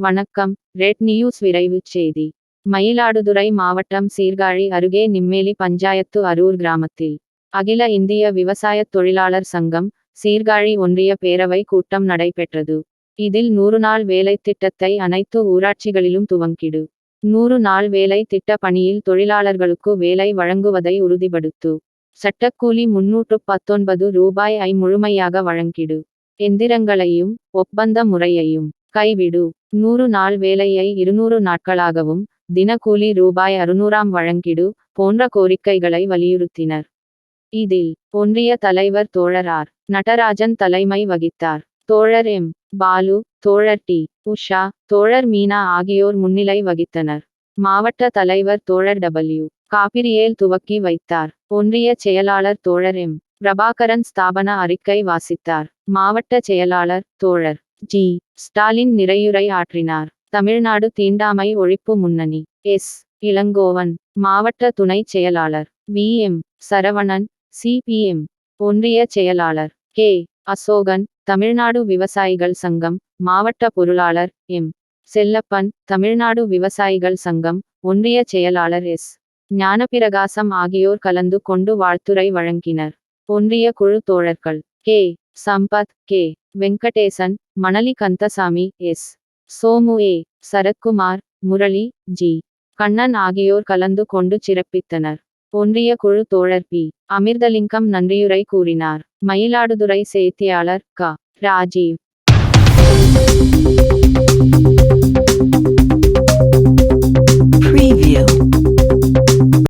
வணக்கம். Red news விரைவுச் செய்தி. மயிலாடுதுறை மாவட்டம் சீர்காழி அருகே நிம்மேலி பஞ்சாயத்து அரூர் கிராமத்தில் அகில இந்திய விவசாயத் தொழிலாளர் சங்கம் சீர்காழி ஒன்றிய பேரவை கூட்டம் நடைபெற்றது. இதில் நூறு நாள் வேலை திட்டத்தை அனைத்து ஊராட்சிகளிலும் துவங்கிடு. நூறு நாள் வேலை திட்ட பணியில் தொழிலாளர்களுக்கு வேலை வழங்குவதை உறுதிப்படுத்து. சட்டக்கூலி முன்னூற்று பத்தொன்பது ரூபாய் ஐ முழுமையாக வழங்கிடு. எந்திரங்களையும் ஒப்பந்த முறையையும் கைவிடு. நூறு நாள் வேலையை இருநூறு நாட்களாகவும் தினக்கூலி ரூபாய் அறுநூறாம் வழங்கிடு போன்ற கோரிக்கைகளை வலியுறுத்தினர். இதில் ஒன்றிய தலைவர் தோழர் ஆர் நடராஜன் தலைமை வகித்தார். தோழர் எம். பாலு தோழர் டி. உஷா தோழர் மீனா ஆகியோர் முன்னிலை வகித்தனர். மாவட்ட தலைவர் தோழர் டபிள்யூ. காபிரியேல் துவக்கி வைத்தார். ஒன்றிய செயலாளர் தோழர் எம். பிரபாகரன் ஸ்தாபன அறிக்கை வாசித்தார். மாவட்ட செயலாளர் தோழர் ஜி. ஸ்டாலின் நிறையுரை ஆற்றினார். தமிழ்நாடு தீண்டாமை ஒழிப்பு முன்னணி. எஸ். இளங்கோவன் மாவட்ட துணைச் செயலாளர். வி. எம். சரவணன் சிபிஎம் ஒன்றிய செயலாளர். கே. அசோகன் தமிழ்நாடு விவசாயிகள் சங்கம். மாவட்ட பொருளாளர். எம். செல்லப்பன் தமிழ்நாடு விவசாயிகள் சங்கம். ஒன்றிய செயலாளர். எஸ். ஞானபிரகாசம் ஆகியோர் கலந்து கொண்டு வாழ்த்துரை வழங்கினர். ஒன்றிய குழு தோழர்கள். K. Sampath K. Venkatesan Manali Kandasamy S. Somu A. Sarathkumar Murali G. Kannan ஆகியோர் கலந்து கொண்டு சிறப்பித்தனர். ஒன்றிய குழு தோழர் பி. அமிர்தலிங்கம் நன்றியுரை கூறினார். மயிலாடுதுறை செய்தியாளர் க. ராஜீவ்.